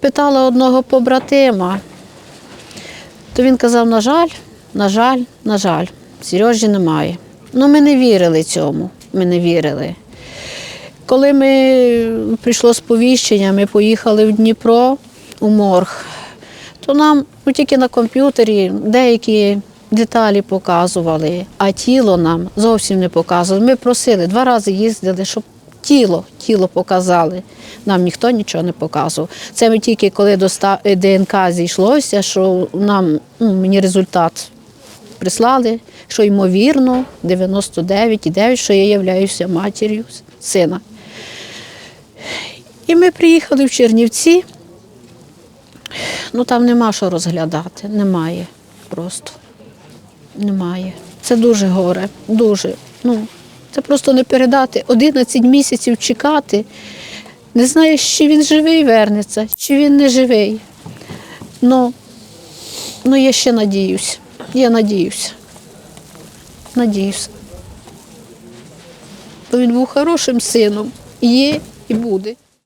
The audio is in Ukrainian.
Питала одного побратима, то він казав, на жаль, на жаль, на жаль, Сережі немає. Ну, ми не вірили цьому, ми не вірили. Коли ми прийшло сповіщення, ми поїхали в Дніпро у морг, то нам ну, тільки на комп'ютері деякі деталі показували, а тіло нам зовсім не показували. Ми просили, два рази їздили, щоб тіло, тіло показали. Нам ніхто нічого не показував. Це ми тільки коли до е, ДНК зійшлося, що нам ну, мені результат прислали, що ймовірно 99,9, що я являюся матір'ю сина. І ми приїхали в Чернівці. Ну там нема що розглядати, немає просто. Немає. Це дуже горе, дуже. Ну, це просто не передати. 11 місяців чекати. Не знаєш, чи він живий вернеться, чи він не живий. Ну, ну я ще надіюсь. Я надіюся. Надіюся. Бо він був хорошим сином. Є і буде.